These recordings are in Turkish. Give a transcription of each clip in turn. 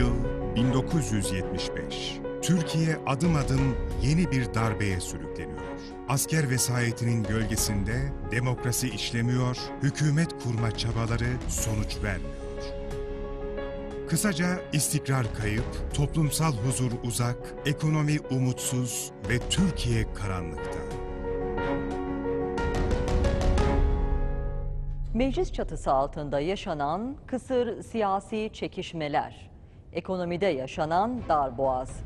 Yıl 1975. Türkiye adım adım yeni bir darbeye sürükleniyor. Asker vesayetinin gölgesinde demokrasi işlemiyor, hükümet kurma çabaları sonuç vermiyor. Kısaca istikrar kayıp, toplumsal huzur uzak, ekonomi umutsuz ve Türkiye karanlıkta. Meclis çatısı altında yaşanan kısır siyasi çekişmeler, ekonomide yaşanan darboğaz.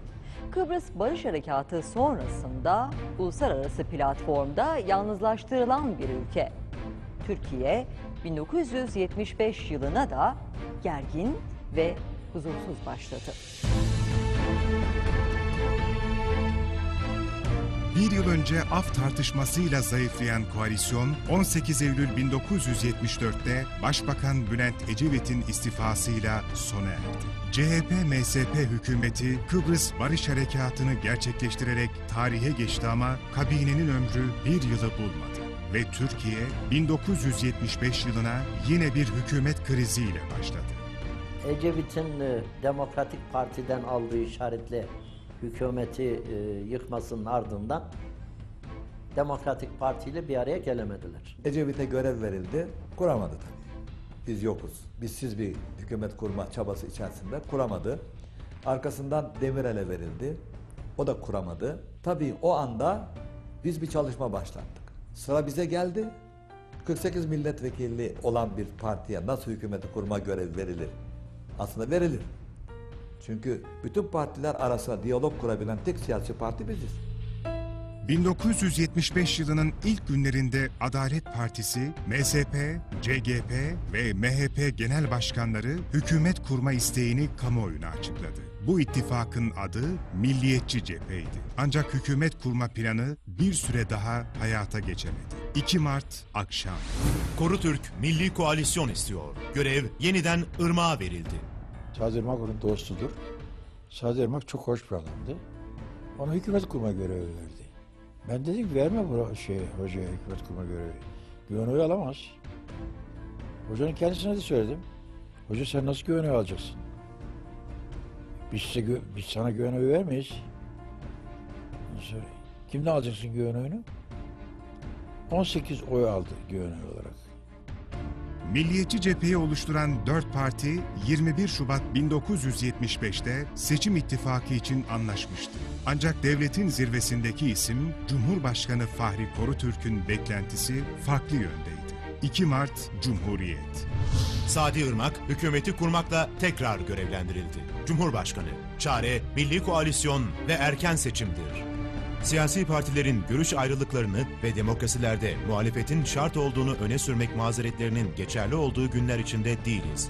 Kıbrıs Barış Harekatı sonrasında uluslararası platformda yalnızlaştırılan bir ülke. Türkiye 1975 yılına da gergin ve huzursuz başladı. Bir yıl önce af tartışmasıyla zayıflayan koalisyon 18 Eylül 1974'te Başbakan Bülent Ecevit'in istifasıyla sona erdi. CHP-MSP hükümeti Kıbrıs Barış Harekatı'nı gerçekleştirerek tarihe geçti ama kabinenin ömrü bir yılı bulmadı. Ve Türkiye 1975 yılına yine bir hükümet kriziyle başladı. Ecevit'in e, Demokratik Parti'den aldığı işaretle hükümeti e, yıkmasının ardından Demokratik Parti ile bir araya gelemediler. Ecevit'e görev verildi, kuramadı tabii. Biz yokuz. Bizsiz bir hükümet kurma çabası içerisinde kuramadı. Arkasından Demirel'e verildi. O da kuramadı. Tabii o anda biz bir çalışma başlattık. Sıra bize geldi. 48 milletvekili olan bir partiye nasıl hükümeti kurma görevi verilir? Aslında verilir. Çünkü bütün partiler arasında diyalog kurabilen tek siyasi parti biziz. 1975 yılının ilk günlerinde Adalet Partisi, MSP, CGP ve MHP genel başkanları hükümet kurma isteğini kamuoyuna açıkladı. Bu ittifakın adı Milliyetçi Cepheydi. Ancak hükümet kurma planı bir süre daha hayata geçemedi. 2 Mart akşam. Korutürk Milli Koalisyon istiyor. Görev yeniden Irmak'a verildi. Sadi Irmak onun dostudur. Sadi Irmak çok hoş bir adamdı. Ona hükümet kurma görevi verdi. Ben dedim verme bu şey hocaya hükümet kurma görevi. Güven oyu alamaz. Hocanın kendisine de söyledim. Hoca sen nasıl güven oyu alacaksın? Biz, size biz sana güven oyu vermeyiz. Kimden alacaksın güven oyunu? 18 oy aldı güven oyu olarak. Milliyetçi cepheyi oluşturan dört parti 21 Şubat 1975'te seçim ittifakı için anlaşmıştı. Ancak devletin zirvesindeki isim Cumhurbaşkanı Fahri Korutürk'ün beklentisi farklı yöndeydi. 2 Mart Cumhuriyet. Sadi Irmak hükümeti kurmakla tekrar görevlendirildi. Cumhurbaşkanı, çare, milli koalisyon ve erken seçimdir. Siyasi partilerin görüş ayrılıklarını ve demokrasilerde muhalefetin şart olduğunu öne sürmek mazeretlerinin geçerli olduğu günler içinde değiliz.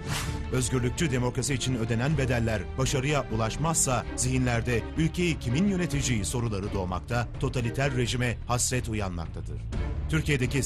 Özgürlükçü demokrasi için ödenen bedeller başarıya ulaşmazsa zihinlerde ülkeyi kimin yöneteceği soruları doğmakta, totaliter rejime hasret uyanmaktadır. Türkiye'deki